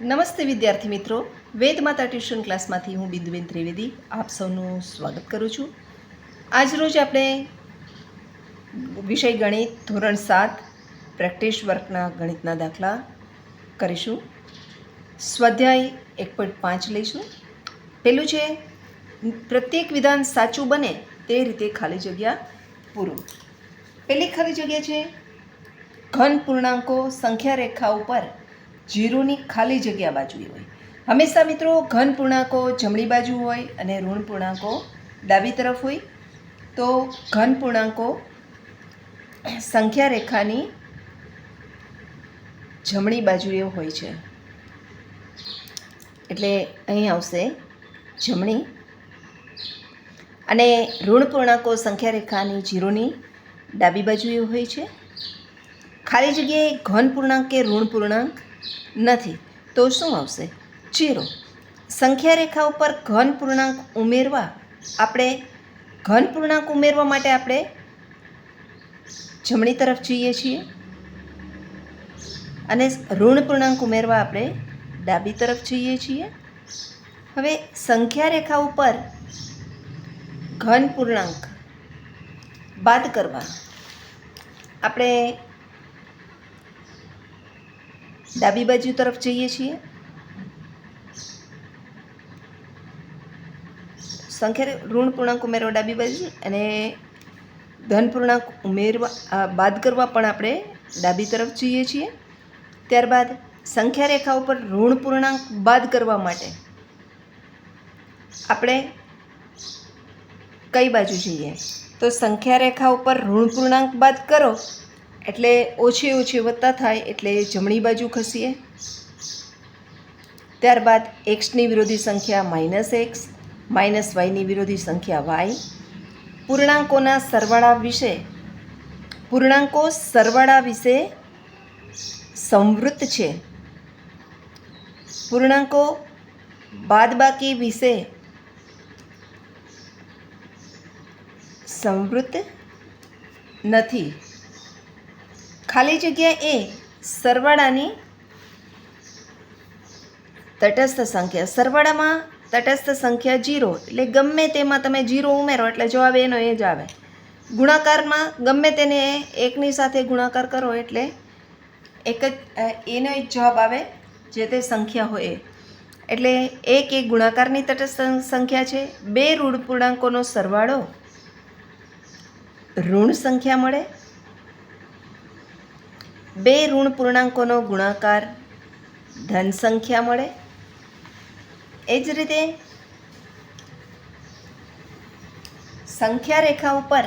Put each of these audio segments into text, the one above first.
નમસ્તે વિદ્યાર્થી મિત્રો. વેદ માતા ટ્યુશન ક્લાસમાંથી હું બિંદુબેન ત્રિવેદી આપ સૌનું સ્વાગત કરું છું. આજ રોજ આપણે વિષય ગણિત ધોરણ સાત, પ્રેક્ટિસ વર્કના ગણિતના દાખલા કરીશું. સ્વાધ્યાય એક પોઈન્ટ પાંચ લઈશું. પેલું છે, પ્રત્યેક વિધાન સાચું બને તે રીતે ખાલી જગ્યા પૂરું. પેલી ખાલી જગ્યા છે, ઘન પૂર્ણાંકો સંખ્યા રેખા ઉપર જીરોની ખાલી જગ્યા બાજુએ હોય. હંમેશા મિત્રો ઘન પૂર્ણાંકો જમણી બાજુ હોય અને ઋણ પૂર્ણાંકો ડાબી તરફ હોય. તો ઘન પૂર્ણાંકો સંખ્યા રેખાની જમણી બાજુએ હોય છે. એટલે અહીં આવશે જમણી. અને ઋણ પૂર્ણાંકો સંખ્યા રેખાની જીરોની ડાબી બાજુએ હોય છે. ખાલી જગ્યાએ ઘન પૂર્ણાંક કે ઋણ પૂર્ણાંક નથી. તો શું આવશે? જીરો. સંખ્યા રેખા ઉપર ઘન પૂર્ણાંક ઉમેરવા આપણે, ઘન પૂર્ણાંક ઉમેરવા માટે આપણે જમણી તરફ જઈએ છીએ અને ઋણ પૂર્ણાંક ઉમેરવા આપણે ડાબી તરફ જઈએ છીએ. હવે સંખ્યા રેખા ઉપર ઘન પૂર્ણાંક બાદ કરવા. આપણે ડાબી બાજુ તરફ જઈએ છીએ. સંખ્યા ઋણ પૂર્ણાંક ઉમેરવા ડાબી બાજુ અને ધન પૂર્ણાંક ઉમેરવા બાદ કરવા પણ આપણે ડાબી તરફ જઈએ છીએ. ત્યારબાદ સંખ્યા રેખા ઉપર ઋણ પૂર્ણાંક બાદ કરવા માટે આપણે કઈ બાજુ જઈએ? તો સંખ્યા રેખા ઉપર ઋણ પૂર્ણાંક બાદ કરો. એટલે ઓછી ઓછી વધતા થાય એટલે જમણી બાજુ ખસીએ. ત્યારબાદ એક્સની વિરોધી સંખ્યા માઇનસ એક્સ માઇનસ વાયની વિરોધી સંખ્યા વાય પૂર્ણાંકોના સરવાળા વિશે, પૂર્ણાંકો સરવાળા વિશે સંવૃત્ત છે. પૂર્ણાંકો બાદબાકી વિશે સંવૃત્ત નથી. ખાલી જગ્યા એ સરવાળાની તટસ્થ સંખ્યા. સરવાળામાં તટસ્થ સંખ્યા જીરો, એટલે ગમે તેમાં તમે જીરો ઉમેરો, એટલે જવાબ એનો એ જ આવે. ગુણાકારમાં ગમે તેને એકની સાથે ગુણાકાર કરો, એટલે એક જ એનો એક જવાબ આવે જે તે સંખ્યા હોય. એટલે એક એ ગુણાકારની તટસ્થ સંખ્યા છે. બે ઋણ પૂર્ણાંકોનો સરવાળો ઋણ સંખ્યા મળે બે ઋણ પૂર્ણાંકોનો ગુણાકાર ધન સંખ્યા મળે એ જ રીતે સંખ્યા રેખા ઉપર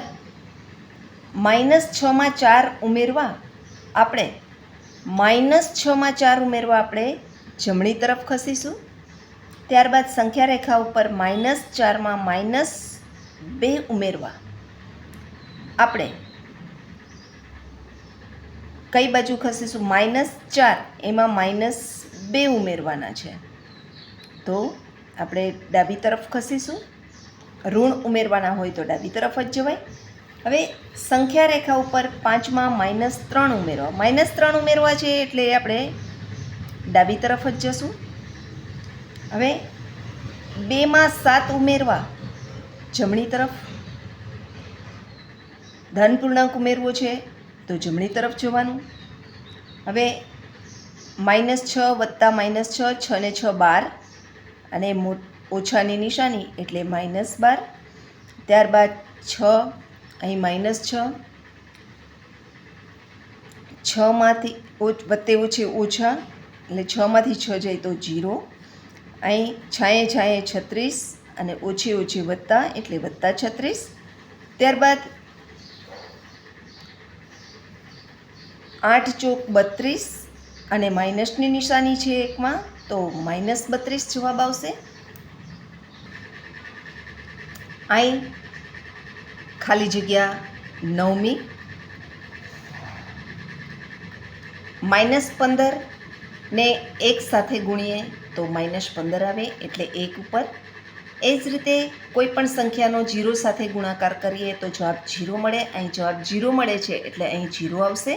માઇનસ છમાં ચાર ઉમેરવા આપણે માઇનસ છમાં ચાર ઉમેરવા આપણે જમણી તરફ ખસીશું ત્યારબાદ સંખ્યા રેખા ઉપર માઇનસ ચારમાં માઇનસ બે ઉમેરવા આપણે કઈ બાજુ ખસીશું? માઇનસ ચાર. એમાં માઇનસ બે ઉમેરવાના છે. તો આપણે ડાબી તરફ ખસીશું. ઋણ ઉમેરવાના હોય તો ડાબી તરફ જ જવાય. હવે સંખ્યા રેખા ઉપર પાંચમાં માઇનસ ત્રણ ઉમેરવા માઇનસ ત્રણ ઉમેરવા છે એટલે આપણે ડાબી તરફ જ જશું. હવે બેમાં સાત ઉમેરવા. જમણી તરફ. ધન પૂર્ણાંક ઉમેરવો છે. તો જમણી તરફ જવાનું. હવે માઇનસ છ વત્તા માઇનસ છ છ ને છ બાર. અને ઓછાની નિશાની એટલે માઇનસ બાર. ત્યારબાદ છ, અહીં માઇનસ છ. છમાંથી વત્તે ઓછે ઓછા, એટલે છમાંથી છ જાય તો જીરો. અહીં છાંયે છાંયે છત્રીસ અને ઓછી ઓછી વત્તા એટલે વત્તા છત્રીસ. ત્યારબાદ આઠ ચોક બત્રીસ અને માઇનસની નિશાની છે એકમાં, તો માઇનસ બત્રીસ જવાબ આવશે. અહીં ખાલી જગ્યા નવમી. માઇનસ પંદર ને એક સાથે ગુણીએ તો માઇનસ પંદર આવે, એટલે એક ઉપર. એ જ રીતે કોઈ પણ સંખ્યાનો જીરો સાથે ગુણાકાર કરીએ તો જવાબ જીરો મળે. અહીં જવાબ જીરો મળે છે, એટલે અહીં જીરો આવશે.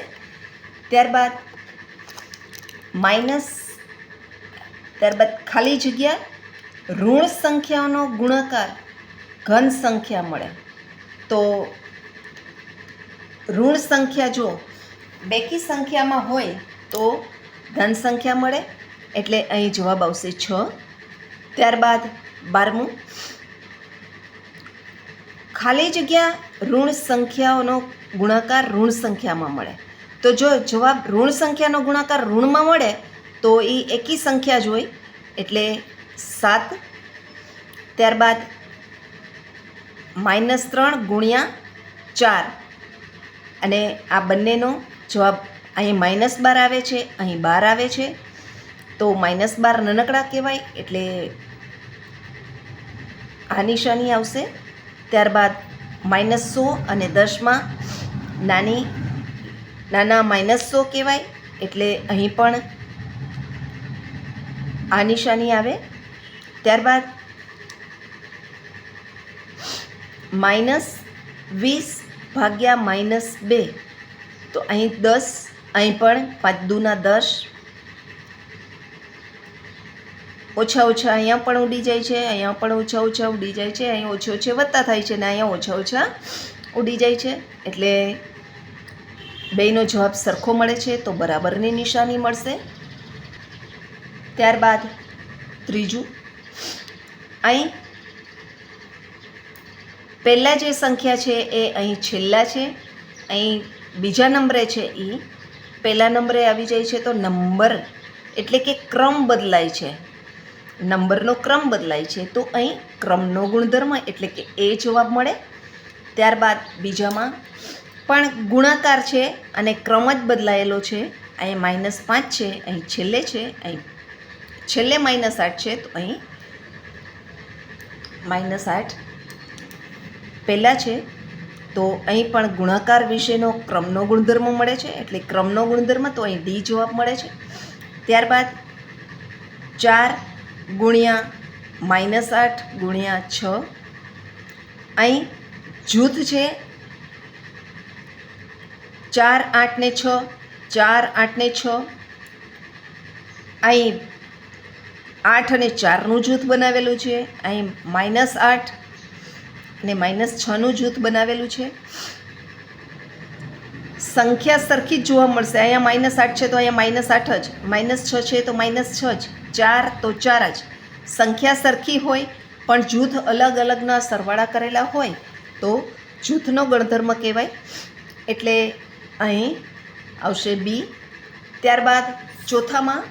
ત્યારબાદ માઇનસ, ત્યારબાદ ખાલી જગ્યા, ઋણ સંખ્યાઓનો ગુણાકાર, ઘન સંખ્યા મળે. તો ઋણ સંખ્યા જો બેકી સંખ્યામાં હોય તો ધન સંખ્યા મળે, એટલે અહીં જવાબ આવશે છ. ત્યારબાદ બારમું, ખાલી જગ્યા ઋણ સંખ્યાઓનો ગુણાકાર ઋણ સંખ્યામાં મળે. તો જો જવાબ ઋણ સંખ્યાનો ગુણાકાર ઋણમાં મળે, તો એ એકી સંખ્યા જ હોય. એટલે સાત, ત્યારબાદ માઇનસ ત્રણ ગુણ્યા ચાર. અને આ બંનેનો જવાબ અહીં માઇનસ બાર આવે છે, અહીં બાર આવે છે. તો માઇનસ બાર નાનકડા કહેવાય, એટલે આ નિશાની આવશે. ત્યારબાદ માઇનસ સો અને દસમાં નાની નાના માઇનસ સો કહેવાય, એટલે અહીં પણ આ નિશાની આવે. ત્યારબાદ માઇનસ વીસ ભાગ્યા માઇનસ બે. તો અહીં દસ, અહીં પણ પાંચ દૂના દસ. ઓછા ઓછા અહીંયા પણ ઉડી જાય છે, અહીંયા પણ ઓછા ઓછા ઉડી જાય છે, અહીંયા ઓછે ઓછે વધતા થાય છે ને અહીંયા ઓછા ઓછા ઉડી જાય છે. એટલે બેયનો જવાબ સરખો મળે છે તો બરાબરની નિશાની મળશે. ત્યારબાદ ત્રીજું, અહીં પહેલાં જે સંખ્યા છે એ અહીં છેલ્લા છે, અહીં બીજા નંબરે છે એ પહેલા નંબરે આવી જાય છે તો નંબર એટલે કે ક્રમ બદલાય છે. નંબરનો ક્રમ બદલાય છે તો અહીં ક્રમનો ગુણધર્મ એટલે કે એ જવાબ મળે. ત્યારબાદ બીજામાં પણ ગુણાકાર છે અને ક્રમ જ બદલાયેલો છે. અહીં માઇનસ પાંચ છે, અહીં છેલ્લે છે, અહીં છેલ્લે માઇનસ આઠ છે, તો અહીં માઇનસ આઠ પહેલાં છે. તો અહીં પણ ગુણાકાર વિશેનો ક્રમનો ગુણધર્મ મળે છે, એટલે ક્રમનો ગુણધર્મ તો અહીં ડી જવાબ મળે છે. ત્યારબાદ ચાર ગુણ્યા માઇનસ આઠ ગુણ્યા છ. અહીં જૂથ છે ચાર આઠ ને છ, ચાર આઠ ને છ. અહીં આઠ અને ચારનું જૂથ બનાવેલું છે. અહીં માઇનસ આઠ અને માઇનસ છનું જૂથ બનાવેલું છે. સંખ્યા સરખી જ જોવા મળશે. અહીંયા માઇનસ આઠ છે તો અહીંયા માઇનસ આઠ જ. માઇનસ છ છે તો માઇનસ છ જ. ચાર તો ચાર જ. સંખ્યા સરખી હોય પણ જૂથ અલગ અલગના સરવાળા કરેલા હોય તો જૂથનો ગણધર્મ કહેવાય. એટલે અહીં આવશે બી. ત્યારબાદ ચોથામાં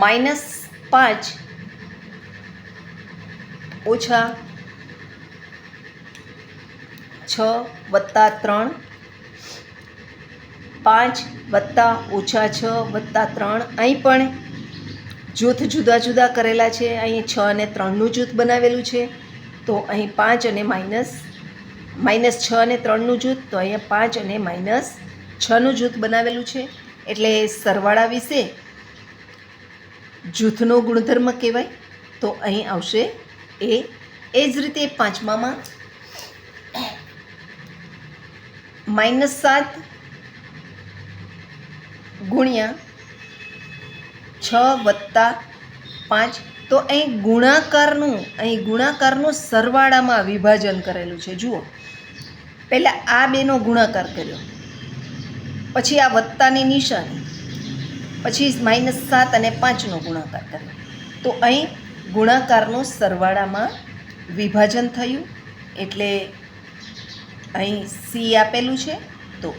માઇનસ પાંચ ઓછા છ વત્તા ત્રણ પાંચ વત્તા ઓછા છ વત્તા ત્રણ અહીં પણ જૂથ જુદા જુદા કરેલા છે. અહીં છ અને ત્રણનું જૂથ બનાવેલું છે. તો અહીં પાંચ અને માઇનસ માઇનસ છ અને ત્રણનું જૂથ, તો અહીંયા પાંચ અને માઇનસ છનું જૂથ બનાવેલું છે. એટલે સરવાળા વિશે જૂથનો ગુણધર્મ કહેવાય. તો અહીં આવશે એ. એ જ રીતે પાંચમામાં માઇનસ સાત ગુણ્યા છ વત્તા પાંચ. તો અહીં ગુણાકારનું અહીં ગુણાકારનું સરવાળામાં વિભાજન કરેલું છે. જુઓ. પહેલાં આ બેનો ગુણાકાર કર્યો. પછી આ વત્તાની નિશાની. પછી માઇનસ સાત અને પાંચનો ગુણાકાર કર્યો. તો અહીં ગુણાકારનું સરવાળામાં વિભાજન થયું. એટલે અહીં સી આપેલું છે. તો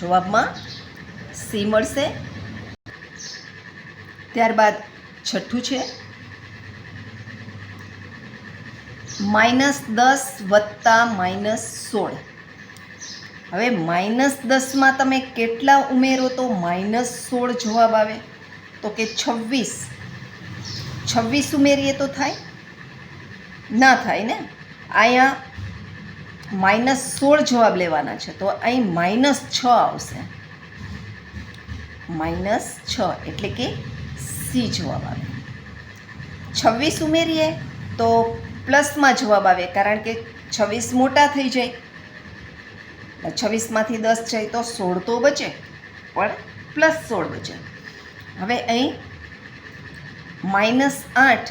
જવાબમાં સી મળશે. ત્યારબાદ છઠ્ઠું છે. માઇનસ દસ વત્તા માઇનસ સોળ. હવે માઇનસ દસમાં તમે કેટલા ઉમેરો તો માઇનસ સોળ જવાબ આવે. તો કે છવ્વીસ. છવ્વીસ ઉમેરીએ તો થાય? ના થાય ને? અહીંયા માઇનસ સોળ જવાબ લેવાના છે. તો અહીં માઇનસ છ આવશે. માઇનસ છ એટલે કે સી જવાબ આવે. છવ્વીસ ઉમેરીએ તો પ્લસમાં જવાબ આવે, કારણ કે છવ્વીસ મોટા થઈ જાય. છવ્વીસમાંથી દસ જાય તો સોળ તો બચે, પણ પ્લસ સોળ બચે. હવે અહીં માઇનસ આઠ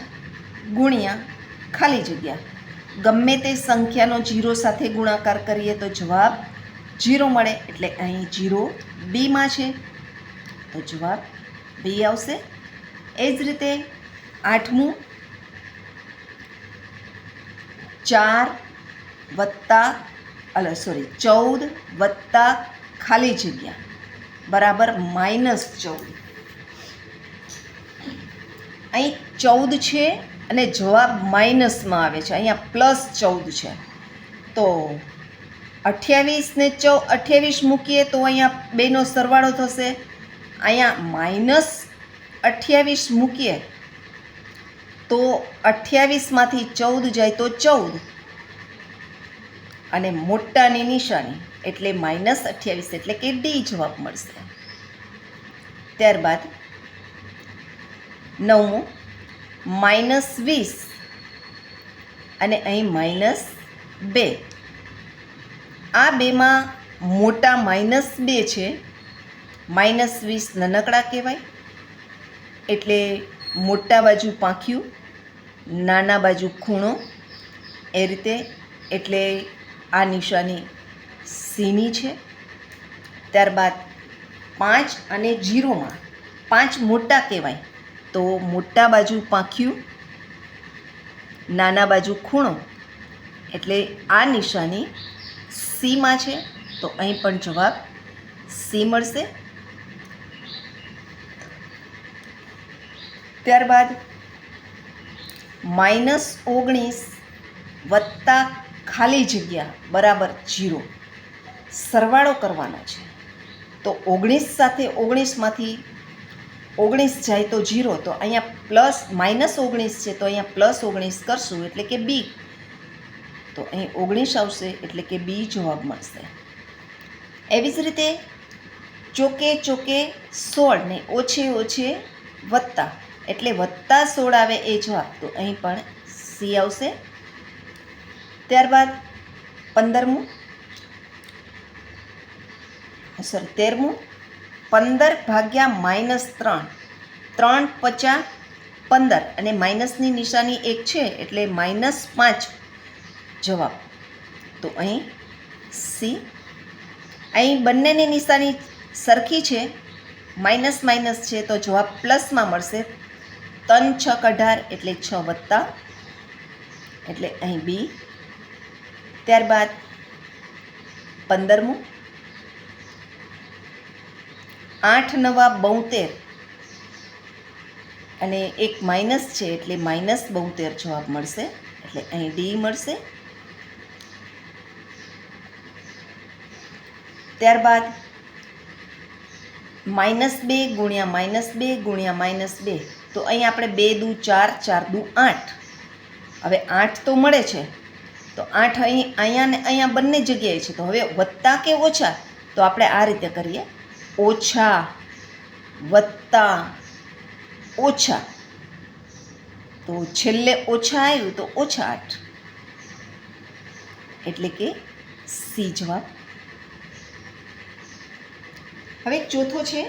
ગુણ્યા ખાલી જગ્યા. ગમે તે સંખ્યાનો જીરો સાથે ગુણાકાર કરીએ તો જવાબ જીરો મળે, એટલે અહીં જીરો બીમાં છે. તો જવાબ બી આવશે. એ જ રીતે આઠમું, ચાર વત્તા, અલ સોરી ચૌદ વત્તા ખાલી જગ્યા, બરાબર માઇનસ ચૌદ. અહીં ચૌદ છે અને જવાબ માઇનસમાં આવે છે. અહીંયા પ્લસ ચૌદ છે. તો અઠ્યાવીસને ચૌ, અઠ્યાવીસ મૂકીએ તો અહીંયા બેનો સરવાળો થશે. અહીંયા માઇનસ અઠ્યાવીસ મૂકીએ, તો અઠ્યાવીસમાંથી ચૌદ જાય તો ચૌદ. અને મોટાની નિશાની એટલે માઇનસ અઠ્યાવીસ એટલે કે ડી જવાબ મળશે. ત્યારબાદ નવમું, માઇનસ વીસ અને અહીં માઇનસ બે. આ બેમાં મોટા માઇનસ બે છે. માઇનસ વીસ નાનકડા કહેવાય. એટલે મોટા બાજુ પાંખ્યું, નાના બાજુ ખૂણો, એ રીતે. એટલે આ નિશાની સીની છે. ત્યારબાદ પાંચ અને જીરોમાં, પાંચ મોટા કહેવાય. તો મોટા બાજુ પાંખ્યું, નાના બાજુ ખૂણો. એટલે આ નિશાની સીમાં છે. તો અહીં પણ જવાબ સી મળશે. ત્યારબાદ માઇનસ ઓગણીસ વત્તા ખાલી જગ્યા બરાબર જીરો. સરવાળો કરવાનો છે. તો ઓગણીસ સાથે ઓગણીસમાંથી ઓગણીસ જાય તો જીરો, તો અહીંયા પ્લસ માઇનસ ઓગણીસ છે, તો અહીંયા પ્લસ ઓગણીસ કરશું, એટલે કે બી. તો અહીં ઓગણીસ આવશે, એટલે કે બી જવાબ મળશે. એવી જ રીતે ચોકે ચોકે સોળ ને ઓછે ઓછે વત્તા. એટલે વત્તા સોળ આવે એ જવાબ. તો અહીં પણ સી આવશે. ત્યારબાદ પંદરમું. સોરી તેરમું. પંદર ભાગ્યા માઇનસ ત્રણ. ત્રણ પચાસ પંદર. અને માઇનસની નિશાની એક છે, એટલે માઇનસ પાંચ જવાબ. તો અહીં સી. અહીં બંનેની નિશાની સરખી છે. માઇનસ માઇનસ છે, તો જવાબ પ્લસમાં મળશે. ત્રણ છ અઢાર એટલે છ વત્તા. એટલે અહીં બી. ત્યારબાદ પંદરમું. આઠ નવા બોતેર. અને એક માઇનસ છે એટલે માઇનસ બોતેર જવાબ મળશે. એટલે અહીં ડી મળશે. ત્યારબાદ માઇનસ બે ગુણ્યા માઇનસ બે ગુણ્યા માઇનસ બે. તો અહીં આપણે બે દુ ચાર ચાર દુ આઠ. હવે આઠ તો મળે છે. તો આઠ અહીં, અહીંયા ને અહીંયા બંને જગ્યાએ છે. તો હવે વત્તા કે ઓછા? તો આપણે આ રીતે કરીએ. ઓછા, વત્તા, ઓછા. તો છેલ્લે ઓછા આવ્યું તો ઓછા આઠ. એટલે કે સી જવાબ. હવે ચોથો છે,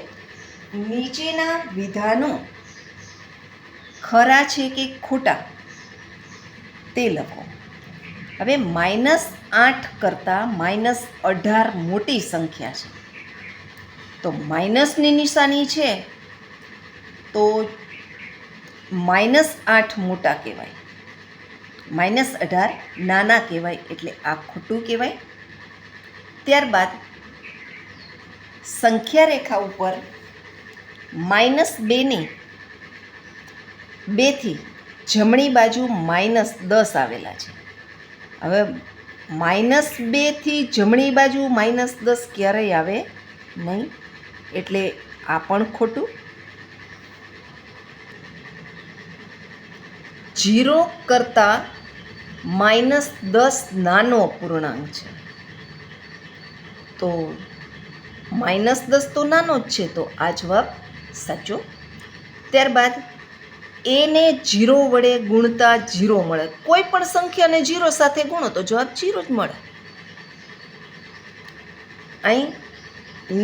નીચેના વિધાનો ખરા છે કે ખોટા? તે લખો. હવે માઇનસ આઠ કરતાં માઇનસ અઢાર મોટી સંખ્યા છે. તો માઇનસની નિશાની છે તો માઇનસ આઠ મોટા કહેવાય. માઇનસ અઢાર નાના કહેવાય એટલે આ ખોટું કહેવાય. ત્યારબાદ સંખ્યા રેખા ઉપર માઇનસ બેની બેથી જમણી બાજુ માઇનસ દસ આવેલા છે. હવે માઇનસ બેથી જમણી બાજુ માઇનસ દસ ક્યારેય આવે નહીં, એટલે આ પણ ખોટું. જીરો કરતાં માઇનસ દસ નાનો અપૂર્ણાંક છે. તો માઇનસ દસ તો નાનો જ છે, તો આ જવાબ સાચો. ત્યારબાદ એને જીરો વડે ગુણતા જીરો મળે. કોઈ પણ સંખ્યાને જીરો સાથે ગુણો તો જવાબ જીરો જ મળે. અહીં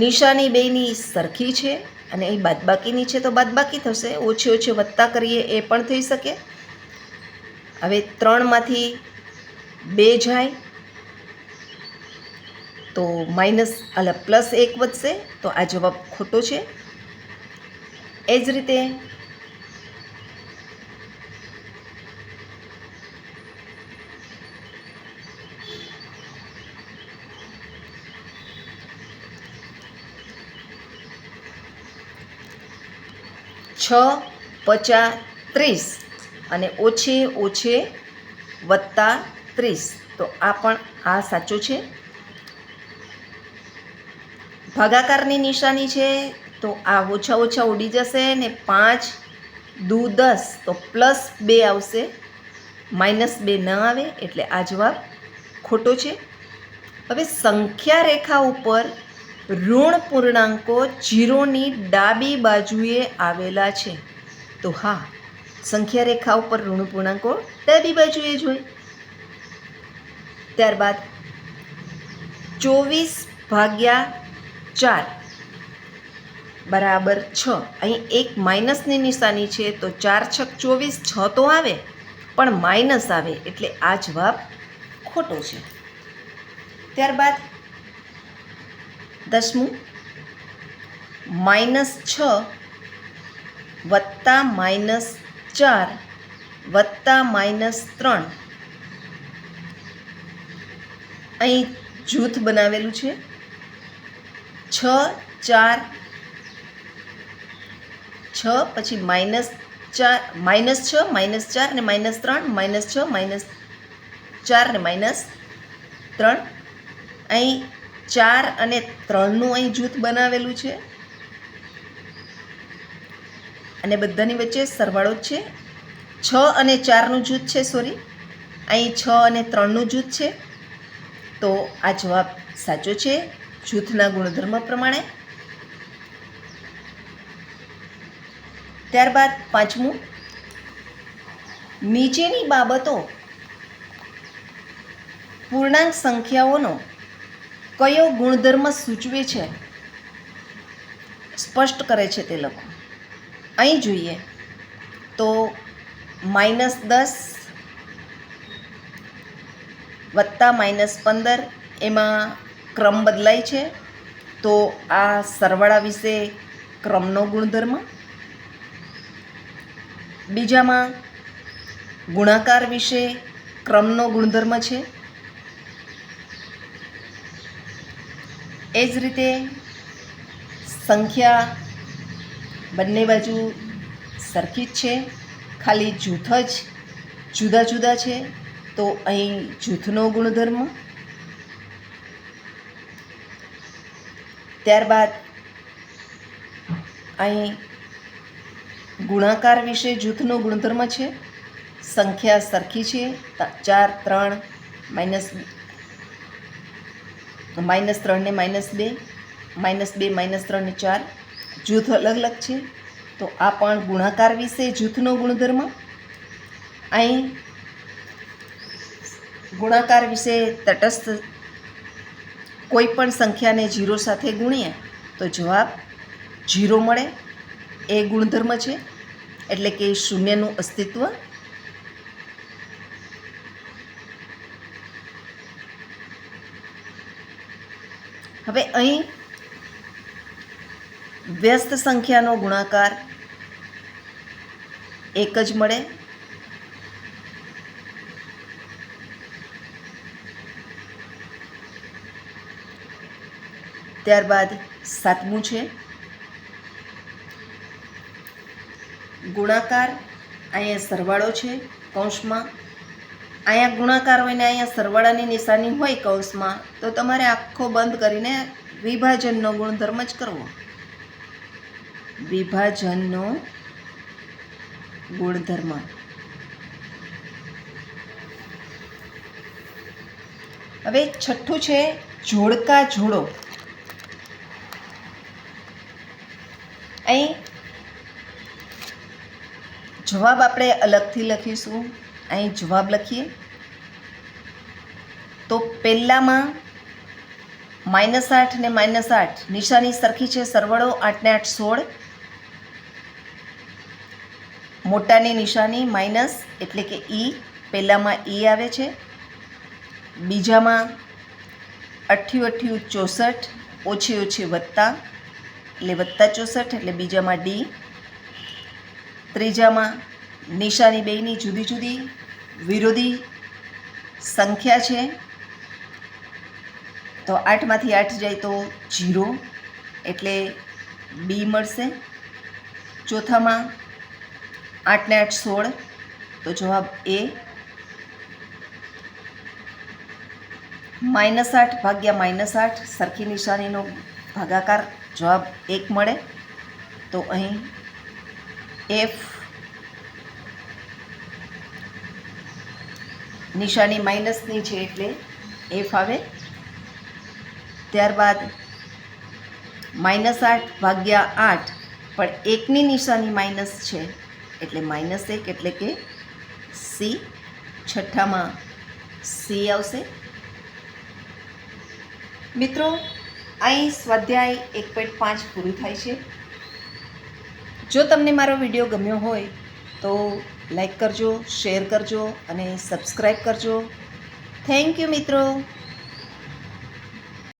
નિશાની બેયની સરખી છે અને અહીં બાદબાકીની છે તો બાદબાકી થશે. ઓછી ઓછી વત્તા કરીએ એ પણ થઈ શકે. હવે ત્રણમાંથી બે જાય તો માઇનસ એટલે પ્લસ એક વધશે તો આ જવાબ ખોટો છે. એ જ રીતે છ પચાસ ત્રીસ અને ઓછે ઓછે વત્તા ત્રીસ. તો આ પણ આ સાચું છે? ભાગાકારની નિશાની છે, તો આ ઓછા ઓછા ઉડી જશે ને પાંચ દુ દસ, તો પ્લસ બે આવશે. માઇનસ બે ન આવે એટલે આ જવાબ ખોટો છે. હવે સંખ્યા રેખા ઉપર ઋણ પૂર્ણાંકો જીરોની ડાબી બાજુએ આવેલા છે. તો હા, સંખ્યા રેખા ઉપર ઋણ પૂર્ણાંકો ડાબી બાજુએ જ ત્યારબાદ ચોવીસ ભાગ્યા ચાર બરાબર છ. અહીં એક માઇનસની નિશાની છે તો ચાર છક ચોવીસ છ તો આવે, પણ માઇનસ આવે એટલે આ જવાબ ખોટો છે. ત્યારબાદ દસમું, માઇનસ છ વત્તા માઇનસ ચાર વત્તા માઇનસ ત્રણ. અહીં જૂથ બનાવેલું છે. છ, ચાર, છ, પછી માઇનસ ચાર, માઇનસ છ, માઇનસ ચાર અને માઇનસ ત્રણ, માઇનસ છ, માઇનસ ચાર ને માઇનસ ત્રણ. અહીં ચાર અને ત્રણનું અહીં જૂથ બનાવેલું છે. અને બધાની વચ્ચે સરવાળો છે. છ અને ચારનું જૂથ છે સોરી અહીં છ અને ત્રણનું જૂથ છે. તો આ જવાબ સાચો છે, જૂથના ગુણધર્મ પ્રમાણે. ત્યારબાદ પાંચમું. નીચેની બાબતો પૂર્ણાંક સંખ્યાઓનો કયો ગુણધર્મ સૂચવે છે? સ્પષ્ટ કરે છે તે લખો અહીં જોઈએ તો માઇનસ દસ વત્તા માઇનસ પંદર એમાં ક્રમ બદલાય છે. તો આ સરવાળા વિશે ક્રમનો ગુણધર્મ. બીજામાં ગુણાકાર વિશે ક્રમનો ગુણધર્મ છે. એ જ રીતે સંખ્યા બંને બાજુ સરખી જ છે. ખાલી જૂથ જ જુદા જુદા છે. તો અહીં જૂથનો ગુણધર્મ. ત્યારબાદ અહીં ગુણાકાર વિશે જૂથનો ગુણધર્મ છે. સંખ્યા સરખી છે. ચાર, ત્રણ, માઇનસ માઇનસ ત્રણને માઇનસ બે માઇનસ બે, માઇનસ ત્રણને ચાર. જૂથ અલગ અલગ છે. તો આ પણ ગુણાકાર વિશે જૂથનો ગુણધર્મ. અહીં ગુણાકાર વિશે તટસ્થ કોઈ પણ સંખ્યાને જીરો સાથે ગુણીએ તો જવાબ જીરો મળે. એ ગુણધર્મ છે. એટલે કે શૂન્યનું અસ્તિત્વ હવે અહીં વ્યસ્ત સંખ્યાનો ગુણાકાર એક જ મળે. ત્યારબાદ સાતમું છે. ગુણાકાર અહીંયા સરવાળો છે, કૌંસમાં. અહીંયા ગુણાકાર હોય ને અહીંયા સરવાળાની નિશાની હોય કૌંસમાં, તો તમારે આખો બંધ કરીને વિભાજનનો ગુણધર્મ જ કરવો. વિભાજનનો ગુણધર્મ. હવે છઠ્ઠું છે, જોડકા જોડો. અહીં જવાબ આપણે અલગથી લખીશું. અહીં જવાબ લખીએ. તો પહેલાંમાં માઇનસ આઠ ને માઇનસ આઠ નિશાની સરખી છે સરવાળો આઠને આઠ સોળ. મોટાની નિશાની માઇનસ એટલે કે ઈ. પહેલાંમાં ઈ આવે છે. બીજામાં અઠ્યું અઠ્યું ચોસઠ, ઓછી ઓછી વત્તા, એટલે વત્તા ચોસઠ એટલે બીજામાં ડી. ત્રીજામાં નિશાની બેયની જુદી જુદી વિરોધી સંખ્યા છે. તો આઠમાંથી આઠ જાય તો જીરો, એટલે બી મળશે. ચોથામાં આઠને આઠ સોળ, તો જવાબ એ. માઇનસ આઠ ભાગ્યા માઇનસ આઠ, સરખી નિશાનીનો ભાગાકાર જવાબ એક મળે. તો અહીં એફ નિશાની માઇનસની છે એટલે એફ આવે. ત્યારબાદ માઇનસ આઠ ભાગ્યા આઠ પણ એકની નિશાની માઇનસ છે. એટલે માઇનસ એક એટલે કે સી છઠ્ઠામાં સી આવશે. મિત્રો અહીં સ્વાધ્યાય એક પોઈન્ટ પાંચ પૂરું થાય છે. જો તમને મારો વીડિયો ગમ્યો હોય તો લાઈક કરજો, શેર કરજો અને સબસ્ક્રાઈબ કરજો. થેન્ક યુ મિત્રો.